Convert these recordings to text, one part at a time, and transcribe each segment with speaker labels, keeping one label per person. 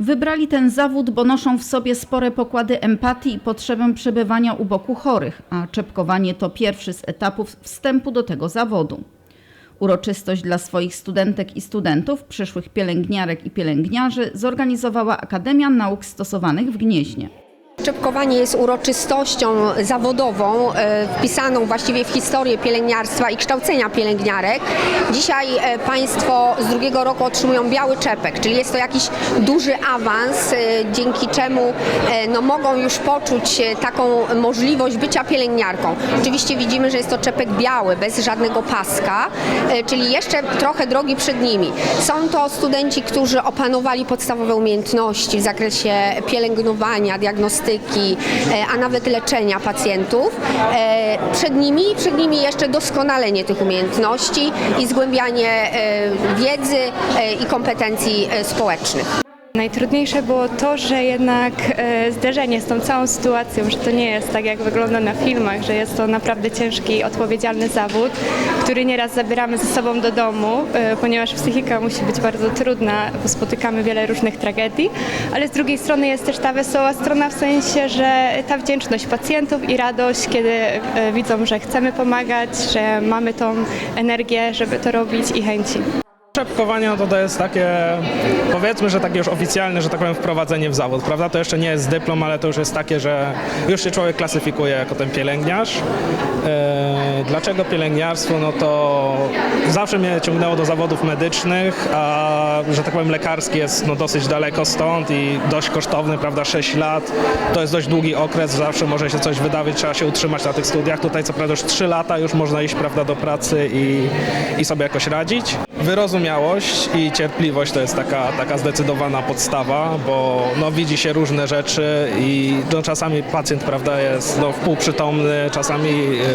Speaker 1: Wybrali ten zawód, bo noszą w sobie spore pokłady empatii i potrzebę przebywania u boku chorych, a czepkowanie to pierwszy z etapów wstępu do tego zawodu. Uroczystość dla swoich studentek i studentów, przyszłych pielęgniarek i pielęgniarzy zorganizowała Akademia Nauk Stosowanych w Gnieźnie.
Speaker 2: Czepkowanie jest uroczystością zawodową, e, wpisaną właściwie w historię pielęgniarstwa i kształcenia pielęgniarek. Dzisiaj e, Państwo z drugiego roku otrzymują biały czepek, czyli jest to jakiś duży awans, e, dzięki czemu no, mogą już poczuć taką możliwość bycia pielęgniarką. Oczywiście widzimy, że jest to czepek biały, bez żadnego paska, czyli jeszcze trochę drogi przed nimi. Są to studenci, którzy opanowali podstawowe umiejętności w zakresie pielęgnowania, diagnostyki, e, a nawet leczenia pacjentów. E, Przed nimi, przed nimi jeszcze doskonalenie tych umiejętności i zgłębianie e, wiedzy i kompetencji społecznych.
Speaker 3: Najtrudniejsze było to, że jednak e, zderzenie z tą całą sytuacją, że to nie jest tak jak wygląda na filmach, że jest to naprawdę ciężki, odpowiedzialny zawód, który nieraz zabieramy ze sobą do domu, e, ponieważ psychika musi być bardzo trudna, bo spotykamy wiele różnych tragedii, ale z drugiej strony jest też ta wesoła strona w sensie, że ta wdzięczność pacjentów i radość, kiedy e, widzą, że chcemy pomagać, że mamy tą energię, żeby to robić i chęci.
Speaker 4: Czepkowanie no to, to jest takie, powiedzmy, że takie już oficjalne, że tak powiem, wprowadzenie w zawód, prawda? To jeszcze nie jest dyplom, ale to już jest takie, że już się człowiek klasyfikuje jako ten pielęgniarz. E, dlaczego pielęgniarstwo? No to zawsze mnie ciągnęło do zawodów medycznych, a że tak powiem lekarski jest no, dosyć daleko stąd i dość kosztowny, prawda? 6 lat to jest dość długi okres, zawsze może się coś wydawać, trzeba się utrzymać na tych studiach. Tutaj co prawda już 3 lata już można iść, prawda, do pracy i, i sobie jakoś radzić. Wyrozumiałość i cierpliwość to jest taka, taka zdecydowana podstawa, bo no, widzi się różne rzeczy i no, czasami pacjent prawda, jest no, półprzytomny, czasami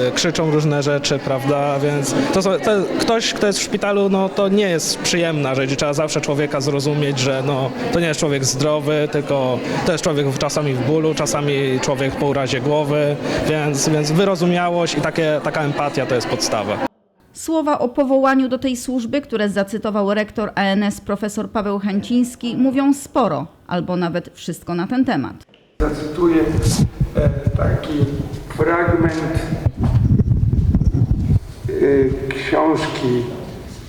Speaker 4: e, krzyczą różne rzeczy, prawda, więc to, to, ktoś, kto jest w szpitalu, no, to nie jest przyjemna rzecz i trzeba zawsze człowieka zrozumieć, że no, to nie jest człowiek zdrowy, tylko to jest człowiek czasami w bólu, czasami człowiek po urazie głowy, więc, więc wyrozumiałość i takie, taka empatia to jest podstawa.
Speaker 1: Słowa o powołaniu do tej służby, które zacytował rektor ANS profesor Paweł Chęciński, mówią sporo, albo nawet wszystko na ten temat.
Speaker 5: Zacytuję e, taki fragment e, książki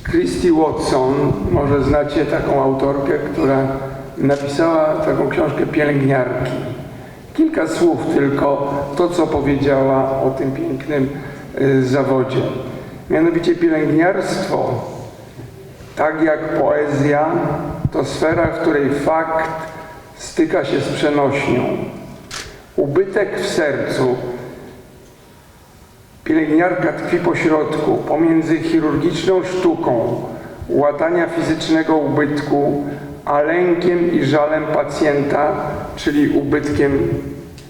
Speaker 5: Christy Watson. Może znacie taką autorkę, która napisała taką książkę Pielęgniarki. Kilka słów tylko to, co powiedziała o tym pięknym e, zawodzie. Mianowicie pielęgniarstwo tak jak poezja, to sfera, w której fakt styka się z przenośnią. Ubytek w sercu. Pielęgniarka tkwi pośrodku, pomiędzy chirurgiczną sztuką łatania fizycznego ubytku, a lękiem i żalem pacjenta, czyli ubytkiem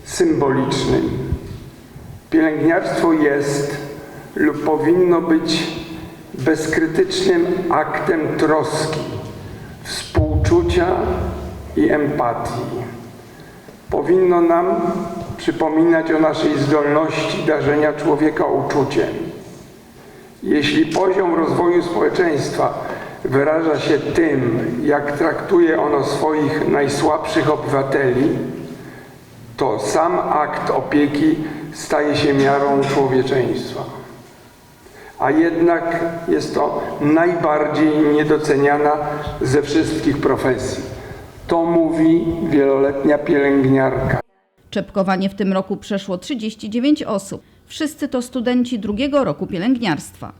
Speaker 5: symbolicznym. Pielęgniarstwo jest lub powinno być bezkrytycznym aktem troski, współczucia i empatii. Powinno nam przypominać o naszej zdolności darzenia człowieka uczuciem. Jeśli poziom rozwoju społeczeństwa wyraża się tym, jak traktuje ono swoich najsłabszych obywateli, to sam akt opieki staje się miarą człowieczeństwa. A jednak jest to najbardziej niedoceniana ze wszystkich profesji. To mówi wieloletnia pielęgniarka.
Speaker 1: Czepkowanie w tym roku przeszło 39 osób. Wszyscy to studenci drugiego roku pielęgniarstwa.